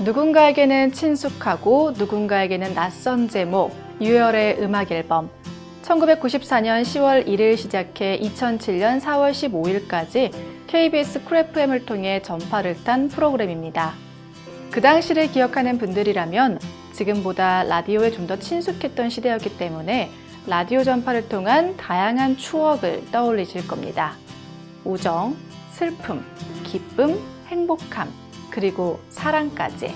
누군가에게는 친숙하고 누군가에게는 낯선 제목, 유열의 음악 앨범. 1994년 10월 1일 시작해 2007년 4월 15일까지 KBS 쿨 FM을 통해 전파를 탄 프로그램입니다. 그 당시를 기억하는 분들이라면 지금보다 라디오에 좀 더 친숙했던 시대였기 때문에 라디오 전파를 통한 다양한 추억을 떠올리실 겁니다. 우정, 슬픔, 기쁨, 행복함, 그리고 사랑까지.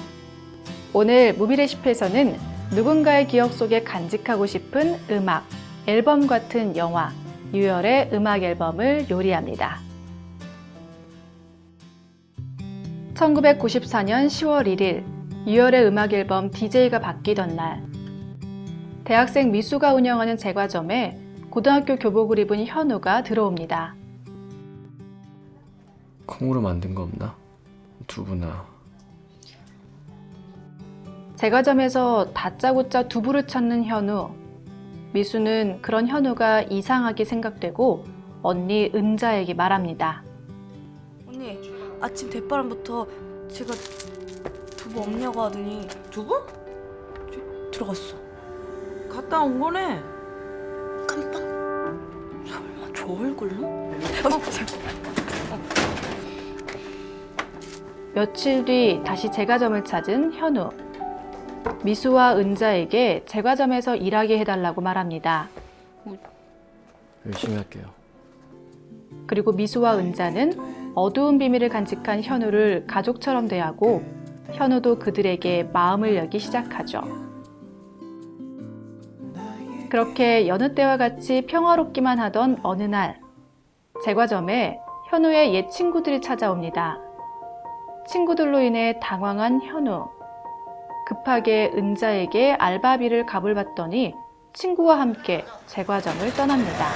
오늘 무비레시피에서는 누군가의 기억 속에 간직하고 싶은 음악, 앨범 같은 영화, 유열의 음악 앨범을 요리합니다. 1994년 10월 1일, 유열의 음악 앨범 DJ가 바뀌던 날, 대학생 미수가 운영하는 제과점에 고등학교 교복을 입은 현우가 들어옵니다. 콩으로 만든 거 없나? 두부나 제과점에서 다짜고짜 두부를 찾는 현우. 미수는 그런 현우가 이상하게 생각되고 언니 은자에게 말합니다. 언니 아침 대바람부터 제가 두부 없냐고 하더니 두부? 저- 들어갔어 갔다 온 거네. 깜빡 설마 저 얼굴로? 며칠 뒤 다시 제과점을 찾은 현우. 미수와 은자에게 제과점에서 일하게 해달라고 말합니다. 열심히 할게요. 그리고 미수와 은자는 어두운 비밀을 간직한 현우를 가족처럼 대하고 현우도 그들에게 마음을 열기 시작하죠. 그렇게 여느 때와 같이 평화롭기만 하던 어느 날, 제과점에 현우의 옛 친구들이 찾아옵니다. 친구들로 인해 당황한 현우. 급하게 은자에게 알바비를 값을 받더니 친구와 함께 제과점을 떠납니다.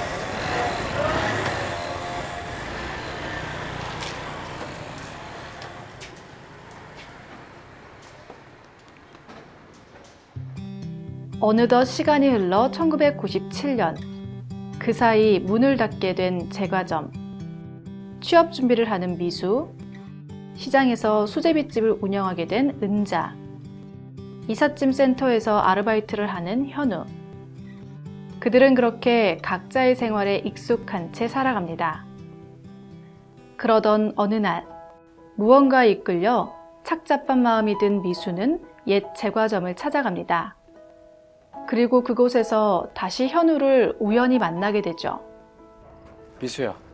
어느덧 시간이 흘러 1997년 그 사이 문을 닫게 된 제과점 취업 준비를 하는 미수 시장에서 수제비집을 운영하게 된 은자 이삿짐 센터에서 아르바이트를 하는 현우 그들은 그렇게 각자의 생활에 익숙한 채 살아갑니다. 그러던 어느 날 무언가에 이끌려 착잡한 마음이 든 미수는 옛 제과점을 찾아갑니다. 그리고 그곳에서 다시 현우를 우연히 만나게 되죠. 미수야.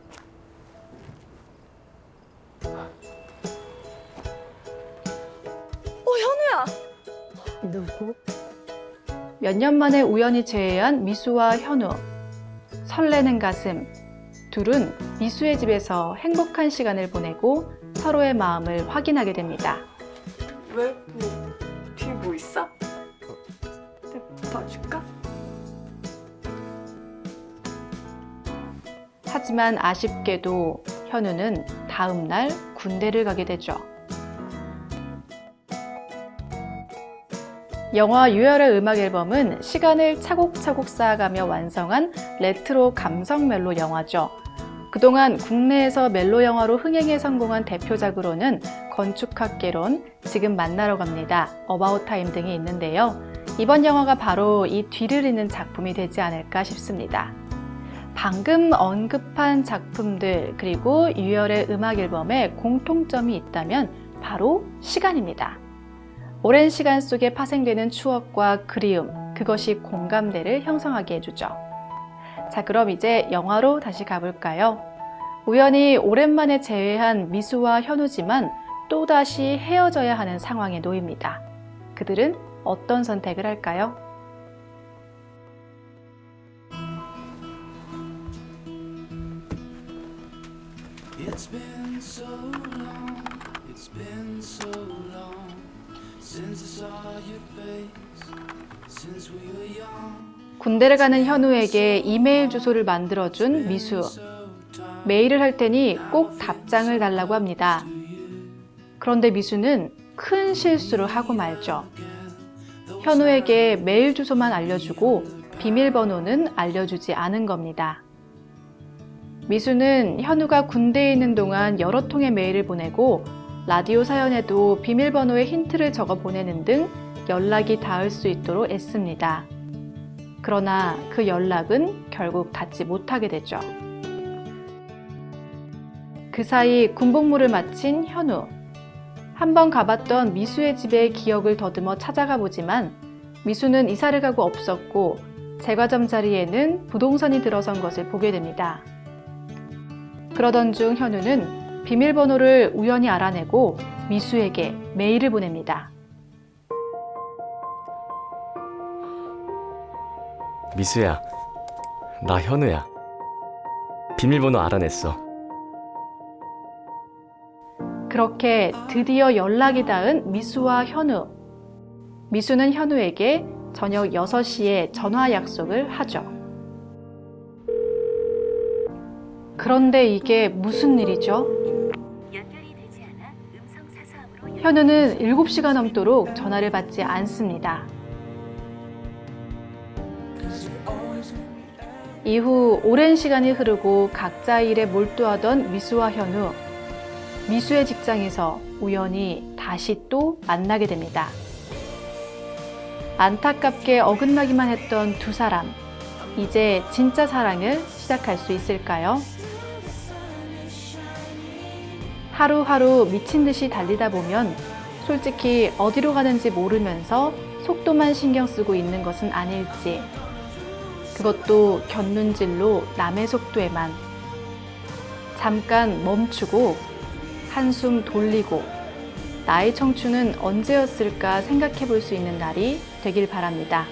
몇 년 만에 우연히 재회한 미수와 현우. 설레는 가슴. 둘은 미수의 집에서 행복한 시간을 보내고 서로의 마음을 확인하게 됩니다. 왜? 뭐 뒤에 뭐 있어? 내가 봐줄까? 하지만 아쉽게도 현우는 다음 날 군대를 가게 되죠. 영화 유열의 음악 앨범은 시간을 차곡차곡 쌓아가며 완성한 레트로 감성 멜로 영화죠. 그동안 국내에서 멜로 영화로 흥행에 성공한 대표작으로는 건축학개론, 지금 만나러 갑니다, 어바웃 타임 등이 있는데요. 이번 영화가 바로 이 뒤를 잇는 작품이 되지 않을까 싶습니다. 방금 언급한 작품들 그리고 유열의 음악 앨범에 공통점이 있다면 바로 시간입니다. 오랜 시간 속에 파생되는 추억과 그리움, 그것이 공감대를 형성하게 해주죠. 자, 그럼 이제 영화로 다시 가볼까요? 우연히 오랜만에 재회한 미수와 현우지만 또다시 헤어져야 하는 상황에 놓입니다. 그들은 어떤 선택을 할까요? 군대를 가는 현우에게 이메일 주소를 만들어준 미수. 메일을 할 테니 꼭 답장을 달라고 합니다. 그런데 미수는 큰 실수를 하고 말죠. 현우에게 메일 주소만 알려주고 비밀번호는 알려주지 않은 겁니다. 미수는 현우가 군대에 있는 동안 여러 통의 메일을 보내고 라디오 사연에도 비밀번호에 힌트를 적어 보내는 등 연락이 닿을 수 있도록 애씁니다. 그러나 그 연락은 결국 닿지 못하게 되죠. 그 사이 군복무를 마친 현우. 한번 가봤던 미수의 집에 기억을 더듬어 찾아가 보지만 미수는 이사를 가고 없었고 제과점 자리에는 부동산이 들어선 것을 보게 됩니다. 그러던 중 현우는 비밀번호를 우연히 알아내고 미수에게 메일을 보냅니다. 미수야, 나 현우야. 비밀번호 알아냈어. 그렇게 드디어 연락이 닿은 미수와 현우. 미수는 현우에게 저녁 6시에 전화 약속을 하죠. 그런데 이게 무슨 일이죠? 현우는 7시가 넘도록 전화를 받지 않습니다. 이후 오랜 시간이 흐르고 각자 일에 몰두하던 미수와 현우. 미수의 직장에서 우연히 다시 또 만나게 됩니다. 안타깝게 어긋나기만 했던 두 사람. 이제 진짜 사랑을 시작할 수 있을까요? 하루하루 미친 듯이 달리다 보면 솔직히 어디로 가는지 모르면서 속도만 신경 쓰고 있는 것은 아닐지. 그것도 곁눈질로 남의 속도에만. 잠깐 멈추고 한숨 돌리고 나의 청춘은 언제였을까 생각해 볼 수 있는 날이 되길 바랍니다.